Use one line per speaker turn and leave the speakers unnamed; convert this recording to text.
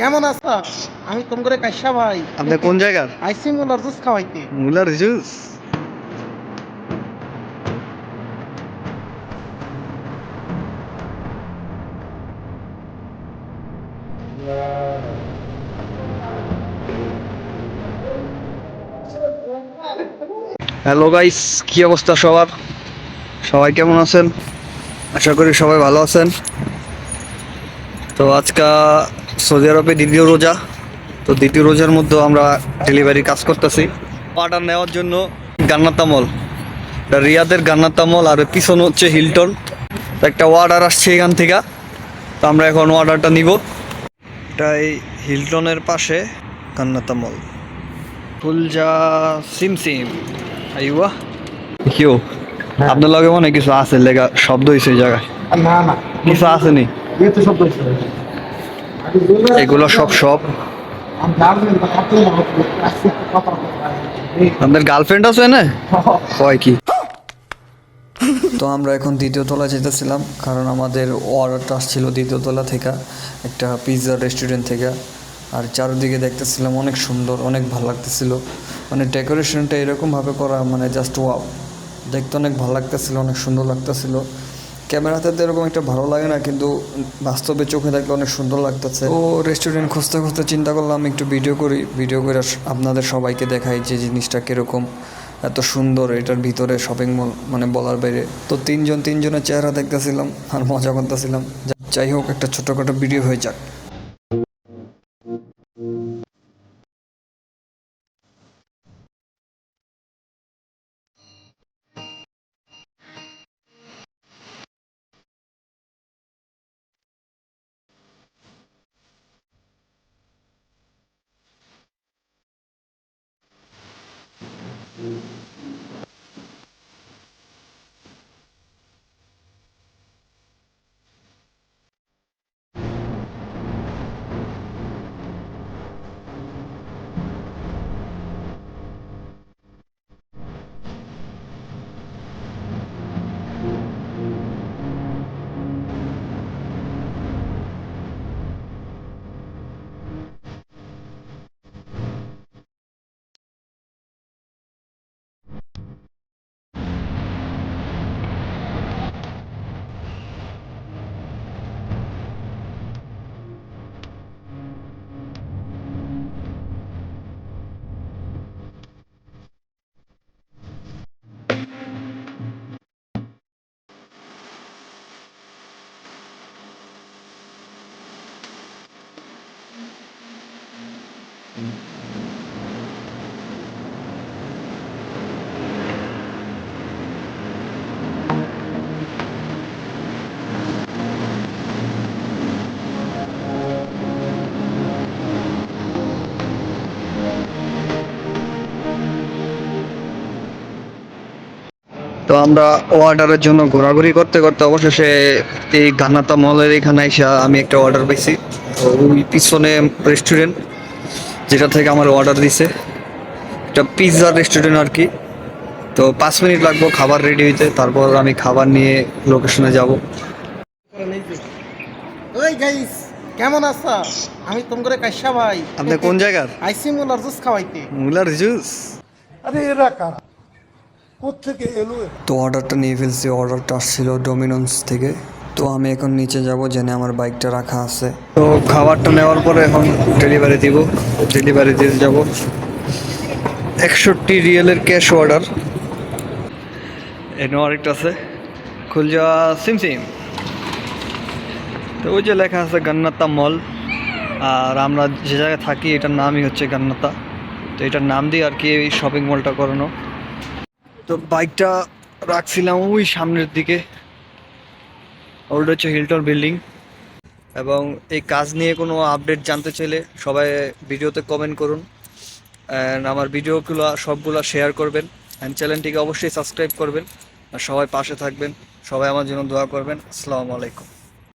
কেমন আছো? আমি তোম করে কাইসা ভাই।
আপনি কোন জায়গার?
আইসি মুলার জুস খাওয়াইতে।
মুলার জুস? হ্যালো গাইস কি অবস্থা সবার? সবাই কেমন আছেন? আশা করি সবাই ভালো আছেন। তো আজকা সৌদি আরবে দ্বিতীয় রোজা। তো দ্বিতীয় রোজার মধ্যে আমরা ডেলিভারি কাজ করতেছি। অর্ডার নেওয়ার জন্য গান্নাতামল রিয়াদের গান্নাতামল আর পিছনে হচ্ছে হিলটন। তো একটা অর্ডার আসছে এখান থেকে। তো আমরা এখন অর্ডারটা নিব। এটা এই হিলটনের পাশে গান্নাতামল ফুলজা সিম সিম। আইওয়া। কিও আপনার লগে মনে কিছু আছে লেগা শব্দ হয়েছে এই জায়গায়।
না না।
কিছু আসেনি।
শব্দ হয়েছে
এগুলো সব সব।
আমি জানবেন না আপনি আজকে কথা
আপনাদের গার্লফ্রেন্ড আছে না? কয় কি? তো আমরা এখন দ্বিতীয় তলা যেতেছিলাম, কারণ আমাদের অর্ডারটা আসছিল দ্বিতীয় তলা থেকে, একটা পিৎজা রেস্টুরেন্ট থেকে। আর চারদিকে দেখতেছিলাম অনেক সুন্দর, অনেক ভালো লাগতেছিল। মানে ডেকোরেশনটা এরকমভাবে করা মানে জাস্ট ওয়াও দেখতে অনেক ভালো লাগতেছিল, অনেক সুন্দর লাগতেছিল। ক্যামেরাতে তো এরকম একটা ভালো লাগে না, কিন্তু বাস্তবে চোখে দেখলে অনেক সুন্দর লাগতেছে। ও রেস্টুরেন্ট খুঁজতে খুঁজতে চিন্তা করলাম, একটু ভিডিও করি ভিডিও করে আপনাদের সবাইকে দেখাই যে জিনিসটা কীরকম, এত সুন্দর, এটার ভিতরে শপিং মল মানে বলার বাইরে। তো তিনজন তিনজনের চেহারা দেখতেছিলাম আর মজা করতেছিলাম। যাই হোক, একটা ছোটোখাটো ভিডিও হয়ে যাক। Mm-hmm. তো আমরা অর্ডারের জন্য ঘোরাঘুরি করতে করতে অবশেষে এই গান্নাতা মলের এখানে এসে আমি একটা অর্ডার পেয়েছি। তো ওই পিছনে রেস্টুরেন্ট যেটা থেকে আমার অর্ডার দিছে। একটা পিৎজা রেস্টুরেন্ট আর কি। তো পাঁচ মিনিট লাগবো খাবার রেডি হইতে। তারপর আমি খাবার নিয়ে লোকেশনে যাব।
ওই গাইস কেমন আছো? আমি তোম করে কাইসা ভাই।
আপনি কোন জায়গার?
আইসি মুলার জুস খাওয়াইতে।
মুলার জুস?
আরে এরা কারা? কোথেকে এলো
তো অর্ডারটা নিয়ে ফেলছি। অর্ডারটা আসছিল ডোমিনোস থেকে। তো আমি এখন নিচে যাব জেনে আমার বাইকটা রাখা আছে। তো খাবারটা নেওয়ার পরে এখন ডেলিভারি দিব। ডেলিভারি দিতে যাব। একষট্টি রিয়েলের ক্যাশ অর্ডার এনে আরেকটা আছে। খুলজা সিম সিম। তো ওই যে লেখা আছে গান্নাতা মল। আর আমরা যে জায়গায় থাকি, এটার নামই হচ্ছে গান্নাতা। তো এটার নাম দিয়ে আর কি এই শপিং মলটা করানো। তো বাইকটা রাখছিলাম ওই সামনের দিকে। ওটা হচ্ছে হিলটন বিল্ডিং এবং এই কাজ নিয়ে কোনো আপডেট জানতে চাইলে সবাই ভিডিওতে কমেন্ট করুন। অ্যান্ড আমার ভিডিওগুলো সবগুলো শেয়ার করবেন অ্যান্ড চ্যানেলটিকে অবশ্যই সাবস্ক্রাইব করবেন। আর সবাই পাশে থাকবেন। সবাই আমার জন্য দোয়া করবেন। আসসালামু আলাইকুম।